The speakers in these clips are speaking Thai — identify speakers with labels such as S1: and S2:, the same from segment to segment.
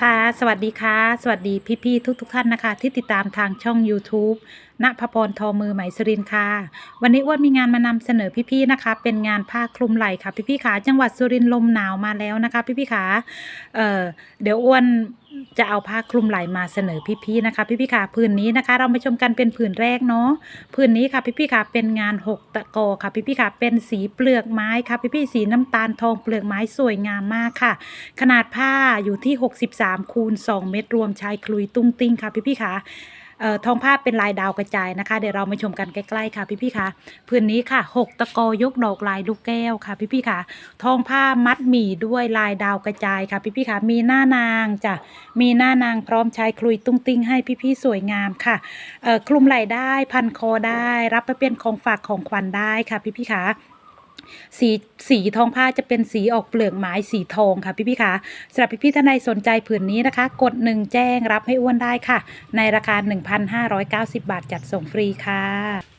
S1: ค่ะ สวัสดีค่ะ สวัสดีพี่ๆทุกๆท่านนะคะ ที่ติดตามทางช่อง YouTube ณพพรทอมือไหมสุรินค่ะ วันนี้อ้วนมีงานมานำเสนอพี่ๆนะคะ เป็นงานผ้าคลุมไหล่ค่ะพี่ๆขาจังหวัดสุรินทร์ลมหนาวมาแล้วนะคะ พี่ๆขาเอ่อเดี๋ยวอ้วน จะเอาผ้าคลุมไหล่มาเสนอพี่ๆนะคะ พี่ๆขาผืนนี้นะคะ เรามาชมกันเป็นผืนแรกเนาะผืนนี้ค่ะพี่ๆขาเป็นงานหกตะกอค่ะพี่ๆขาเป็นสีเปลือกไม้ค่ะพี่ๆสีน้ำตาลทองเปลือกไม้สวยงามมากค่ะ ขนาดผ้าอยู่ที่ 63คูณ2เมตรรวมชายคลุยตุ้งติ้งค่ะพี่ๆค่ะ ออทองผ้าเป็นลายดาวกระจายนะคะ เดี๋ยวเรามาชมกันใกล้ๆค่ะพี่ๆค่ะพื้นนี้ค่ะ 6 ตะกอยกดอกลายลูกแก้วค่ะพี่ๆค่ะ ทองผ้ามัดหมี่ด้วยลายดาวกระจายค่ะพี่ๆค่ะ มีหน้านางจ้ะมีหน้านางพร้อมชายคลุยตุ้งติ้งให้พี่ๆสวยงามค่ะเอ่อคลุมไหล่ได้พันคอได้ รับไปเป็นของฝากของขวัญได้ค่ะพี่ๆค่ะ สีสีทองผ้าจะเป็นสีออกเปลือกไม้สีทองค่ะพี่พี่คะสำหรับพี่พี่ท่านใดสนใจผืนนี้นะคะ กดหนึ่งแจ้งรับให้อ้วนได้ค่ะ ในราคา 1,590 บาทจัดส่งฟรีค่ะ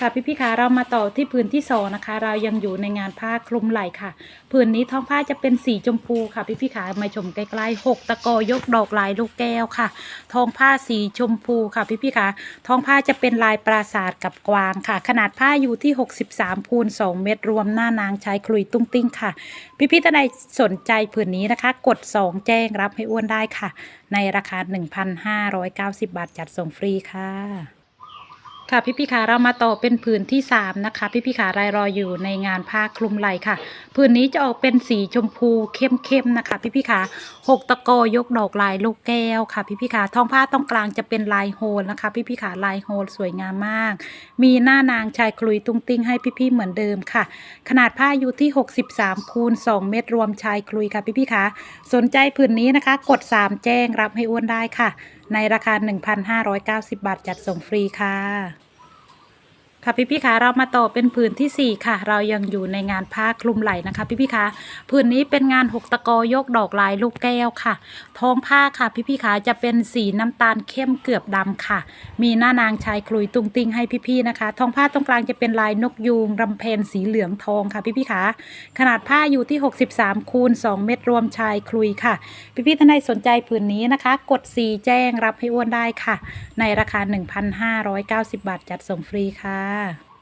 S1: ค่ะพี่พี่คะเรามาต่อที่ผืนที่สองนะคะ เรายังอยู่ในงานผ้าคลุมไหล่ค่ะผืนนี้ท้องผ้าจะเป็นสีชมพูค่ะพี่พี่คะมาชมใกล้ๆหกตะกอยกดอกลายลูกแก้วค่ะทองผ้าสีชมพูค่ะพี่พี่คะทองผ้าจะเป็นลายปราสาทกับกวางค่ะ ขนาดผ้าอยู่ที่ 63คูณ2เมตรรวมหน้านางชายคลุยตุ้งติ้งค่ะ พี่พี่ท่านใดสนใจผืนนี้นะคะ กด 2 แจ้งรับให้อ้วนได้ค่ะ ในราคา 1,590 บาทจัดส่งฟรีค่ะ ค่ะพี่พี่ขาเรามาต่อเป็นผืนที่สามนะคะพี่พี่ขารายรออยู่ในงานผ้าคลุมไหล่ค่ะผืนนี้จะออกเป็นสีชมพูเข้มๆนะคะ พี่พี่ขาหกตะกอยกดอกลายลูกแก้วค่ะ พี่พี่ขาท้องผ้าตรงกลางจะเป็นลายโฮลนะคะ พี่พี่ขาลายโฮลสวยงามมาก มีหน้านางชายคลุยตุ้งติ้งให้พี่ๆเหมือนเดิมค่ะ ขนาดผ้าอยู่ที่ 63คูณ2เมตรรวมชายคลุยค่ะ พี่พี่ขาสนใจผืนนี้นะคะ กด 3 แจ้งรับให้อ้วนได้ค่ะ ในราคา 1,590 บาท จัดส่งฟรีค่ะ ค่ะพี่พี่คะเรามาต่อเป็นผืนที่ 4 ค่ะ เรายังอยู่ในงานผ้าคลุมไหล่นะคะ พี่พี่คะผืนนี้เป็นงานหกตะกอยกดอกลายลูกแก้วค่ะท้องผ้าค่ะ พี่พี่คะจะเป็นสีน้ำตาลเข้มเกือบดำค่ะ มีหน้านางชายคลุยตุงติงให้พี่ๆนะคะท้องผ้าตรงกลางจะเป็นลายนกยูงรำเพนสีเหลืองทองค่ะ พี่พี่คะขนาดผ้าอยู่ที่ 63คูณ2เมตรรวมชายคลุยค่ะ พี่พี่ท่านใดสนใจผืนนี้นะคะ กด4แจ้งรับให้อ้วนได้ค่ะ ในราคา 1,590 บาทจัดส่งฟรีค่ะค่ะ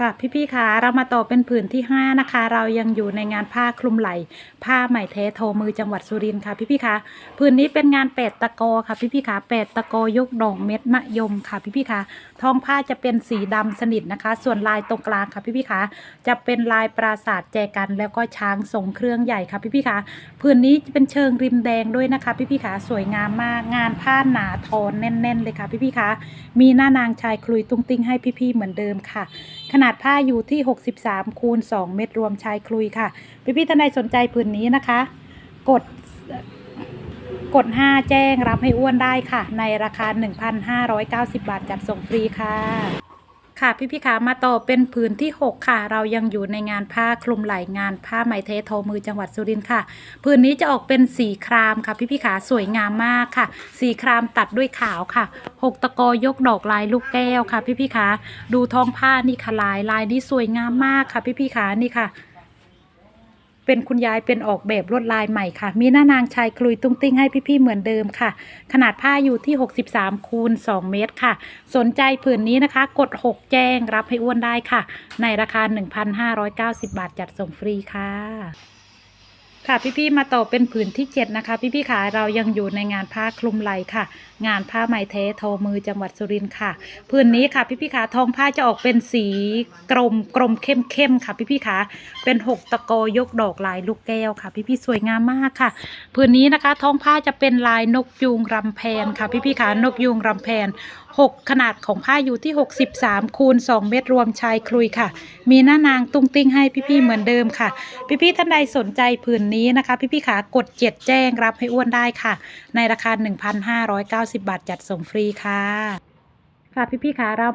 S1: ค่ะพี่ๆคะเรามาต่อเป็นผืนที่ 5 นะคะ เรายังอยู่ในงานผ้าคลุมไหล่ผ้าไหมแท้โทมือจังหวัดสุรินทร์ค่ะพี่ๆคะผืนนี้เป็นงานแปดตะโกค่ะพี่ๆคะแปดตะโกยกดอกเม็ดมะยมค่ะพี่ๆคะท้องผ้าจะเป็นสีดำสนิทนะคะ ส่วนลายตรงกลางค่ะพี่ๆคะจะเป็นลายปราสาทแจกันแล้วก็ช้างทรงเครื่องใหญ่ค่ะพี่ๆคะผืนนี้จะเป็นเชิงริมแดงด้วยนะคะพี่ๆคะสวยงามมากงานผ้าหนาทอนแน่น ๆ เลยค่ะพี่ๆคะมีหน้านางชายคลุยตุ้งติ้งให้พี่ๆเหมือนเดิมค่ะขนาดผ้าอยู่ที่ 63คูณ2เมตรรวมชายคลุยค่ะ พี่พี่ๆท่านใดสนใจผืนนี้นะคะ กดกด 5 แจ้งรับให้อ้วนได้ค่ะ ในราคา 1,590 บาทจัดส่งฟรีค่ะ ค่ะพี่พี่ๆคะมาต่อเป็นผืนที่ 6 ค่ะ เรายังอยู่ในงานผ้าคลุมไหล่งานผ้าไหมเทโทมือจังหวัดสุรินทร์ค่ะผืนนี้จะออกเป็นสีครามค่ะ พี่พี่ขาสวยงามมากค่ะ สีครามตัดด้วยขาวค่ะหกตะกอยกดอกลายลูกแก้วค่ะ พี่พี่ขาดูท้องผ้านี่ค่ะลายลายนี้สวยงามมากค่ะ พี่พี่ขานี่ค่ะ เป็นคุณยายเป็นออกแบบลวดลายใหม่ค่ะ มีหน้านางชายคลุยตุ้งติ้งให้พี่ๆเหมือนเดิมค่ะ ขนาดผ้าอยู่ที่ 63คูณ2เมตรค่ะ สนใจผืนนี้นะคะ กด 6 แจ้งรับให้อ้วนได้ค่ะ ในราคา 1,590 บาทจัดส่งฟรีค่ะ ค่ะพี่ๆมาต่อเป็นผืนที่ 7 นะคะ พี่ๆขาเรายังอยู่ในงานผ้าคลุมไหล่ค่ะ งานผ้าไหมเทโทมือจังหวัดสุรินทร์ค่ะผืนนี้ค่ะพี่ๆขาทองผ้าจะออกเป็นสีกรมกรมเข้มเข้มค่ะ พี่ๆขาเป็นหกตะโกยกดอกลายลูกแก้วค่ะ พี่ๆสวยงามมากค่ะผืนนี้นะคะท้องผ้าจะเป็นลายนกยูงรำแพนค่ะ พี่ๆขานกยูงรำแพนหกขนาดของผ้าอยู่ที่ 63 คูณ 2 เมตรรวมชายคลุยค่ะ มีหน้านางตุ้งติ้งให้พี่ๆเหมือนเดิมค่ะ พี่ๆท่านใดสนใจผืนนี้นะคะ พี่ๆขากดเจ็ดแจ้งรับให้อ้วนได้ค่ะ ในราคา 1,590 บาทจัดส่งฟรีค่ะ ค่ะพี่ๆขาเรา